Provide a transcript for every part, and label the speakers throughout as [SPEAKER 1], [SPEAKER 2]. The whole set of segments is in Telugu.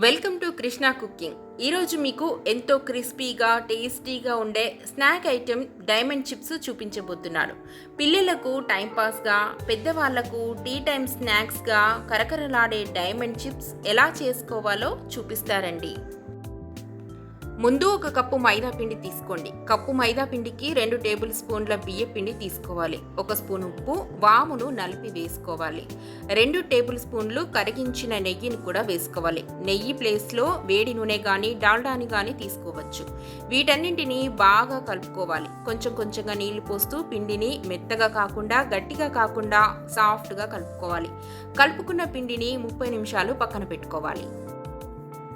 [SPEAKER 1] Welcome to Krishna cooking. ఈరోజు మీకు ఎంతో క్రిస్పీగా టేస్టీగా ఉండే స్నాక్ ఐటెం డైమండ్ చిప్స్ చూపించబోతున్నాను పిల్లలకు టైంపాస్గా పెద్దవాళ్ళకు టీ టైం స్నాక్స్గా కరకరలాడే డైమండ్ చిప్స్ ఎలా చేసుకోవాలో చూపిస్తారండి. ముందు ఒక కప్పు మైదా పిండి తీసుకోండి. కప్పు మైదా పిండికి రెండు టేబుల్ స్పూన్ల బియ్య పిండి తీసుకోవాలి. ఒక స్పూన్ ఉప్పు వామును నలిపి వేసుకోవాలి. రెండు టేబుల్ స్పూన్లు కరిగించిన నెయ్యిని కూడా వేసుకోవాలి. నెయ్యి ప్లేస్లో వేడి నూనె కానీ డాల్డాని కానీ తీసుకోవచ్చు. వీటన్నింటిని బాగా కలుపుకోవాలి. కొంచెం కొంచెంగా నీళ్ళు పోస్తూ పిండిని మెత్తగా కాకుండా గట్టిగా కాకుండా సాఫ్ట్గా కలుపుకోవాలి. కలుపుకున్న పిండిని ముప్పై నిమిషాలు పక్కన పెట్టుకోవాలి.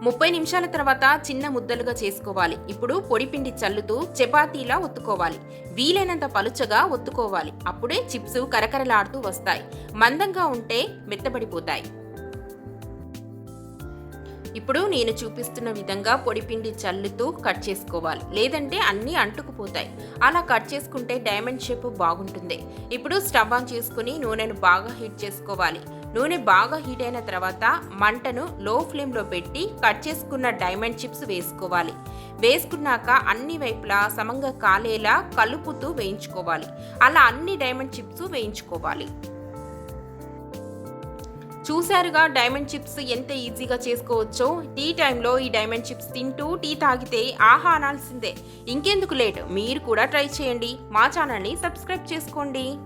[SPEAKER 1] ముప్పై నిమిషాల తర్వాత చిన్న ముద్దలుగా చేసుకోవాలి. ఇప్పుడు పొడిపిండి చల్లుతూ చపాతీలా ఒత్తుకోవాలి. వీలైనంత పలుచగా ఒత్తుకోవాలి. అప్పుడే చిప్స్ కరకరలాడుతూ వస్తాయి. మందంగా ఉంటే మెత్తబడిపోతాయి. ఇప్పుడు నేను చూపిస్తున్న విధంగా పొడిపిండి చల్లుతూ కట్ చేసుకోవాలి. లేదంటే అన్నీ అంటుకుపోతాయి. అలా కట్ చేసుకుంటే డైమండ్ షేప్ బాగుంటుంది. ఇప్పుడు స్టవ్ ఆన్ చేసుకుని నూనెను బాగా హీట్ చేసుకోవాలి. నూనె బాగా హీట్ అయిన తర్వాత మంటను లో ఫ్లేమ్లో పెట్టి కట్ చేసుకున్న డైమండ్ చిప్స్ వేసుకోవాలి. వేసుకున్నాక అన్ని వైపులా సమంగా కాలేలా కలుపుతూ వేయించుకోవాలి. అలా అన్ని డైమండ్ చిప్స్ వేయించుకోవాలి. చూశారుగా డైమండ్ చిప్స్ ఎంత ఈజీగా చేసుకోవచ్చో? టీ టైంలో ఈ డైమండ్ చిప్స్ తింటూ టీ తాగితే ఆహా అనాల్సిందే. ఇంకెందుకు లేట్? మీరు కూడా ట్రై చేయండి. మా ఛానల్ని సబ్స్క్రైబ్ చేసుకోండి.